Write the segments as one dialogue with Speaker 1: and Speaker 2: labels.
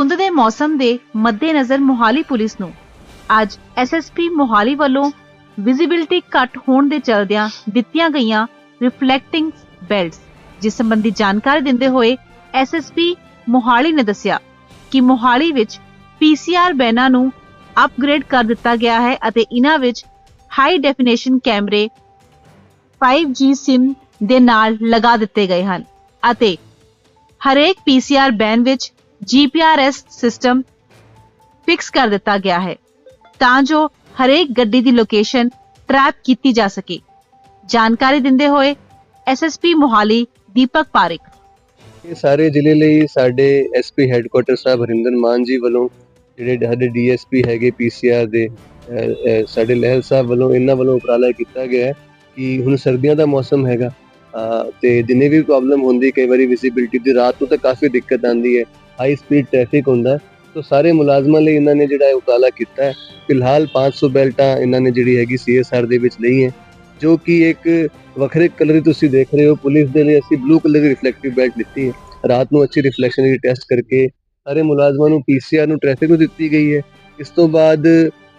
Speaker 1: ਧੁੰਦ ਦੇ ਮੌਸਮ ਦੇ ਮੱਦੇਨਜ਼ਰ ਮੋਹਾਲੀ ਪੁਲਿਸ ਨੂੰ। ਅੱਜ ਐਸਐਸਪੀ ਮੋਹਾਲੀ ਵੱਲੋਂ ਵਿਜ਼ਿਬਿਲਟੀ ਘੱਟ ਹੋਣ ਦੇ ਚਲਦਿਆਂ ਦਿੱਤੀਆਂ ਗਈਆਂ ਰਿਫਲੈਕਟਿੰਗ ਬੈਲਟਸ ਜਿਸ ਸੰਬੰਧੀ ਜਾਣਕਾਰੀ ਦਿੰਦੇ ਹੋਏ ਐਸਐਸਪੀ ਮੋਹਾਲੀ ਨੇ ਦੱਸਿਆ ਕਿ ਮੋਹਾਲੀ ਵਿੱਚ ਪੀਸੀਆਰ ਬੈਨਾਂ ਨੂੰ ਅਪਗ੍ਰੇਡ ਕਰ ਦਿੱਤਾ ਗਿਆ ਹੈ ਅਤੇ ਇਹਨਾਂ ਵਿੱਚ ਹਾਈ ਡੈਫੀਨੇਸ਼ਨ ਕੈਮਰੇ 5G SIM ਦੇ ਨਾਲ ਲਗਾ ਦਿੱਤੇ ਗਏ ਹਨ ਅਤੇ ਹਰੇਕ ਪੀਸੀਆਰ ਬੈਨ ਵਿੱਚ ਜੀਪੀਆਰਐਸ ਸਿਸਟਮ ਫਿਕਸ ਕਰ ਦਿੱਤਾ ਗਿਆ ਹੈ ਤਾਂ ਜੋ ਹਰੇਕ ਗੱਡੀ ਦੀ ਲੋਕੇਸ਼ਨ ਟਰੈਪ ਕੀਤੀ ਜਾ ਸਕੇ। ਜਾਣਕਾਰੀ ਦਿੰਦੇ ਹੋਏ ਐਸਐਸਪੀ ਮੋਹਾਲੀ ਦੀਪਕ ਪਾਰਿਕ।
Speaker 2: ਇਹ ਸਾਰੇ ਜ਼ਿਲ੍ਹੇ ਲਈ ਸਾਡੇ ਐਸਪੀ ਹੈੱਡਕੁਆਟਰ ਸਾਹਿਬ ਹਰਿੰਦਰ ਮਾਨ ਜੀ ਵੱਲੋਂ ਜਿਹੜੇ ਸਾਡੇ ਡੀਐਸਪੀ ਹੈਗੇ ਪੀਸੀਆਰ ਦੇ ਅਹ, ਅਹ, ਸਾਡੇ ਲਹਿਲ ਸਾਹਿਬ ਵੱਲੋਂ ਇਹਨਾਂ ਵੱਲੋਂ ਉਪਰਾਲਾ ਕੀਤਾ ਗਿਆ ਹੈ ਕਿ ਹੁਣ ਸਰਦੀਆਂ ਦਾ ਮੌਸਮ ਹੈਗਾ ਅਹ, ਤੇ ਦਿਨੇ ਵੀ ਪ੍ਰੋਬਲਮ ਹੁੰਦੀ ਕਈ ਵਾਰੀ ਵਿਜ਼ਿਬਿਲਟੀ ਦੀ ਰਾਤ ਨੂੰ ਤਾਂ ਕਾਫੀ ਦਿੱਕਤ ਆਉਂਦੀ ਹੈ। ਹਾਈ ਸਪੀਡ ਟ੍ਰੈਫਿਕ ਹੁੰਦਾ ਹੈ। ਸਾਰੇ ਮੁਲਾਜ਼ਮਾਂ ਲਈ ਇਹਨਾਂ ਨੇ ਜਿਹੜਾ ਇਹ ਉਪਰਾਲਾ ਕੀਤਾ ਹੈ। ਫਿਲਹਾਲ 500 ਬੈਲਟਾਂ ਇਹਨਾਂ ਨੇ ਜਿਹੜੀ ਹੈਗੀ ਸੀਐਸਆਰ ਦੇ ਵਿੱਚ ਲਈ ਹੈ, ਜੋ ਕਿ ਇੱਕ ਵੱਖਰੇ ਕਲਰ ਦੀ ਤੁਸੀਂ ਦੇਖ ਰਹੇ ਹੋ। ਪੁਲਿਸ ਦੇ ਲਈ ਅਸੀਂ ਬਲੂ ਕਲਰ ਦੀ ਰਿਫਲੈਕਟਿਵ ਬੈਲਟ ਲਿੱਤੀ ਹੈ। ਰਾਤ ਨੂੰ ਅੱਛੀ ਰਿਫਲੈਕਸ਼ਨ ਦੀ ਟੈਸਟ ਕਰਕੇ ਸਾਰੇ ਮੁਲਾਜ਼ਮਾਂ ਨੂੰ ਪੀਸੀਆਰ ਨੂੰ ਟ੍ਰੈਫਿਕ ਨੂੰ ਦਿੱਤੀ ਗਈ ਹੈ। ਇਸ ਤੋਂ ਬਾਅਦ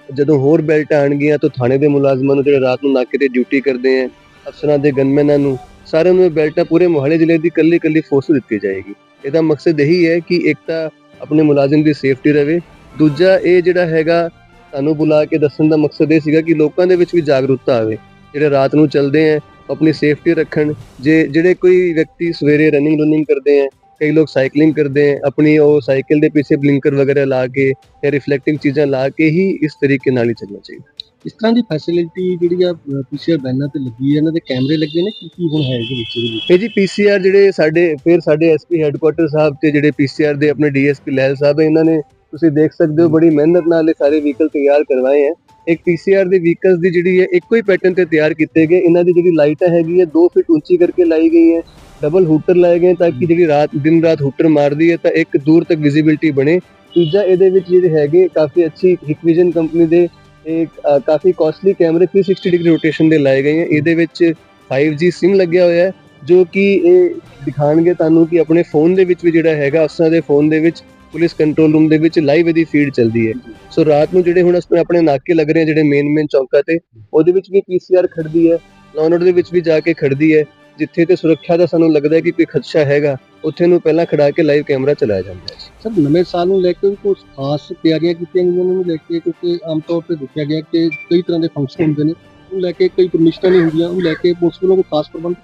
Speaker 2: ਜਦੋਂ ਹੋਰ ਬੈਲਟ ਆਣਗੀਆਂ ਤਾਂ ਥਾਣੇ ਦੇ ਮੁਲਾਜ਼ਮਾਂ ਨੂੰ ਜਿਹੜੇ ਰਾਤ ਨੂੰ ਨਾਕੇ ਤੇ ਡਿਊਟੀ ਕਰਦੇ ਹੈ, ਅਫਸਰਾਂ ਦੇ ਗਨਮੈਨਾਂ ਨੂੰ ਸਾਰਿਆਂ ਨੂੰ ਇਹ ਬੈਲਟਾਂ ਪੂਰੇ ਮੋਹਾਲੀ ਜ਼ਿਲ੍ਹੇ ਦੀ ਕੱਲੀ ਕੱਲੀ ਫੋਰਸ ਨੂੰ ਦਿੱਤੀ ਜਾਏਗੀ। ਇਹਦਾ ਮਕਸਦ ਇਹੀ ਹੈ ਕਿ ਇੱਕ ਤਾਂ ਆਪਣੇ ਮੁਲਾਜ਼ਮ ਦੀ ਸੇਫਟੀ ਰਵੇ। ਦੂਜਾ ਇਹ ਜਿਹੜਾ ਹੈਗਾ, ਤੁਹਾਨੂੰ ਬੁਲਾ ਕੇ ਦੱਸਣ ਦਾ ਮਕਸਦ ਇਹ ਸੀਗਾ ਕਿ ਲੋਕਾਂ ਦੇ ਵਿੱਚ ਵੀ ਜਾਗਰੂਕਤਾ ਆਵੇ। ਜਿਹੜੇ ਰਾਤ ਨੂੰ ਚੱਲਦੇ ਹੈ ਆਪਣੀ ਸੇਫਟੀ ਰੱਖਣ। ਜੇ ਜਿਹੜੇ ਕੋਈ ਵਿਅਕਤੀ ਸਵੇਰੇ ਰਨਿੰਗ ਰਨਿੰਗ ਕਰਦੇ ਹੈ ਕਈ ਲੋਕ ਸਾਈਕਲਿੰਗ ਕਰਦੇ ਹੈ ਆਪਣੀ ਉਹ ਸਾਈਕਲ ਦੇ ਪਿੱਛੇ ਬਲਿੰਕਰ ਵਗੈਰਾ ਲਾ ਕੇ ਜਾਂ ਰਿਫਲੈਕਟਿੰਗ ਚੀਜ਼ਾਂ ਲਾ ਕੇ ਹੀ ਇਸ ਤਰੀਕੇ ਨਾਲ ਹੀ ਚੱਲਣਾ ਚਾਹੀਦਾ।
Speaker 3: ਇਸ ਤਰ੍ਹਾਂ ਦੀ ਫੈਸਿਲਿਟੀ ਜਿਹੜੀ ਆ ਪੀਸੀਆਰ ਬੈਨਾਂ ਤੇ ਲੱਗੀ ਹੈ ਇਹਨਾਂ ਦੇ ਕੈਮਰੇ ਲੱਗੇ ਨੇ ਕੀ ਕੀ ਹੁਣ ਹੈ ਇਹਦੇ ਵਿੱਚ ਇਹਦੇ ਵਿੱਚ?
Speaker 2: ਇਹ ਜੀ ਪੀਸੀਆਰ ਜਿਹੜੇ ਸਾਡੇ ਫਿਰ ਸਾਡੇ ਐਸਪੀ ਹੈੱਡਕੁਆਟਰ ਸਾਹਿਬ ਤੇ ਜਿਹੜੇ ਪੀਸੀਆਰ ਦੇ ਆਪਣੇ ਡੀਐਸਪੀ ਲੈਲ ਸਾਹਿਬ ਹੈ, ਇਹਨਾਂ ਨੇ ਤੁਸੀਂ ਦੇਖ ਸਕਦੇ ਹੋ ਬੜੀ ਮਿਹਨਤ ਨਾਲ ਇਹ ਸਾਰੇ ਵਹੀਕਲ ਤਿਆਰ ਕਰਵਾਏ ਹੈ। ਇੱਕ ਪੀਸੀਆਰ ਦੇ ਵਹੀਕਲਸ ਦੀ ਜਿਹੜੀ ਹੈ ਇੱਕੋ ਹੀ ਪੈਟਰਨ ਤੇ ਤਿਆਰ ਕੀਤੇ ਗਏ। ਇਹਨਾਂ ਦੀ ਜਿਹੜੀ ਲਾਈਟਾਂ ਹੈਗੀ ਹੈ 2 ਫਿਟ ਉੱਚੀ ਕਰਕੇ ਲਾਈ ਗਈ ਹੈ। ਡਬਲ ਹੂਟਰ ਲਾਏ ਗਏ ਤਾਂ ਕਿ ਜਿਹੜੀ ਰਾਤ ਦਿਨ ਰਾਤ ਹੂਟਰ ਮਾਰਦੀ ਹੈ ਤਾਂ ਇੱਕ ਦੂਰ ਤੱਕ ਵਿਜ਼ਿਬਿਲਟੀ ਬਣੇ। ਤੀਜਾ ਇਹਦੇ ਵਿੱਚ ਜਿਹੜੇ ਹੈਗੇ ਕਾਫੀ ਅੱਛੀ ਹਿਕਵਿਜ਼ਨ ਕੰਪਨੀ ਦੇ ਇਹ ਕਾਫੀ ਕਾਸਟਲੀ ਕੈਮਰੇ 360 ਡਿਗਰੀ ਰੋਟੇਸ਼ਨ ਦੇ ਲਾਏ ਗਏ ਹੈ। ਇਹਦੇ ਵਿੱਚ 5G SIM ਲੱਗਿਆ ਹੋਇਆ ਹੈ, ਜੋ ਕਿ ਇਹ ਦਿਖਾਣਗੇ ਤੁਹਾਨੂੰ ਕਿ ਆਪਣੇ ਫੋਨ ਦੇ ਵਿੱਚ ਵੀ ਜਿਹੜਾ ਹੈਗਾ ਅਫਸਰਾਂ ਦੇ ਫੋਨ ਦੇ ਵਿੱਚ ਪੁਲਿਸ ਕੰਟਰੋਲ ਰੂਮ ਦੇ ਵਿੱਚ ਲਾਈਵ ਇਹਦੀ ਫੀਡ ਚੱਲਦੀ ਹੈ। ਸੋ ਰਾਤ ਨੂੰ ਜਿਹੜੇ ਹੁਣ ਅਸੀਂ, ਆਪਣੇ ਨਾਕੇ ਲੱਗ ਰਹੇ ਆ ਜਿਹੜੇ ਮੇਨ ਮੇਨ ਚੌਂਕਾਂ ਤੇ, ਉਹਦੇ ਵਿੱਚ ਵੀ ਪੀਸੀਆਰ ਖੜਦੀ ਹੈ ਲਾਉਨਰ ਦੇ ਵਿੱਚ ਵੀ ਜਾ ਕੇ ਖੜਦੀ ਹੈ, ਜਿੱਥੇ ਤੇ ਸੁਰੱਖਿਆ ਦਾ ਸਾਨੂੰ ਲੱਗਦਾ ਹੈ ਕਿ ਕੋਈ ਖਦਸ਼ਾ ਹੈਗਾ। ਉੱਥੇ ਨੂੰ ਪਹਿਲਾਂ ਖੜਾ ਕੇ ਲਾਈਵ ਕੈਮਰਾ ਚਲਾਇਆ ਜਾਂਦਾ ਹੈ।
Speaker 3: ਸਰ ਨਵੇਂ ਸਾਲ ਨੂੰ ਲੈ ਕੇ ਕੁਝ ਖਾਸ ਤਿਆਰੀਆਂ ਕੀਤੀਆਂ ਗਈਆਂ ਨੇ ਨੂੰ ਲੈ ਕੇ ਕਿਉਂਕਿ ਆਮ ਤੌਰ ਤੇ ਦੇਖਿਆ ਗਿਆ ਕਿ ਕਈ ਤਰ੍ਹਾਂ ਦੇ ਫੰਕਸ਼ਨ ਹੁੰਦੇ ਨੇ। ਉਹਨੂੰ ਲੈ ਕੇ ਕਈ ਪਰਮਿਸ਼ਨਾਂ ਨਹੀਂ ਹੁੰਦੀਆਂ ਉਹਨੂੰ ਲੈ ਕੇ ਪੁਲਿਸ ਵੱਲੋਂ ਕੋਈ ਖਾਸ ਪ੍ਰਬੰਧ?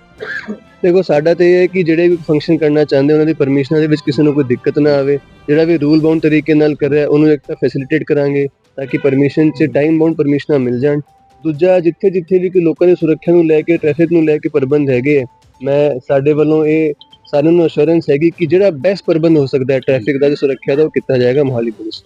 Speaker 2: ਦੇਖੋ ਸਾਡਾ ਤੇ ਇਹ ਹੈ ਕਿ ਜਿਹੜੇ ਵੀ ਫੰਕਸ਼ਨ ਕਰਨਾ ਚਾਹੁੰਦੇ ਉਹਨਾਂ ਦੀ ਪਰਮਿਸ਼ਨਾਂ ਦੇ ਵਿੱਚ ਕਿਸੇ ਨੂੰ ਕੋਈ ਦਿੱਕਤ ਨਾ ਆਵੇ। ਜਿਹੜਾ ਵੀ ਰੂਲ ਬਾਉਂਡ ਤਰੀਕੇ ਨਾਲ ਕਰ ਰਿਹਾ ਉਹਨੂੰ ਇੱਕ ਤਾਂ ਫੈਸਿਲਿਟੇਟ ਕਰਾਂਗੇ ਤਾਂ ਕਿ ਪਰਮਿਸ਼ਨ 'ਚ ਟਾਈਮ ਬਾਉਂਡ ਪਰਮਿਸ਼ਨਾਂ ਮਿਲ ਜਾਣ। ਦੂਜਾ ਜਿੱਥੇ ਜਿੱਥੇ ਵੀ ਕੋਈ ਲੋਕਾਂ ਦੀ ਸੁਰੱਖਿਆ ਨੂੰ ਲੈ ਕੇ ਟ੍ਰੈਫਿਕ ਨੂੰ ਲੈ ਕੇ ਪ੍ਰਬੰਧ ਹੈਗੇ ਮੈਂ ਸਾਡੇ ਵੱਲੋਂ ਇਹ ਸਾਨੂੰ ਨੂੰ ਅਸ਼ੋਰੈਂਸ ਹੈਗੀ ਕਿ ਜਿਹੜਾ ਬੈਸਟ ਪ੍ਰਬੰਧ ਹੋ ਸਕਦਾ ਹੈ ਟ੍ਰੈਫਿਕ ਦਾ ਤੇ ਸੁਰੱਖਿਆ ਦਾ ਉਹ ਕੀਤਾ ਜਾਏਗਾ ਮੋਹਾਲੀ ਪੁਲਿਸ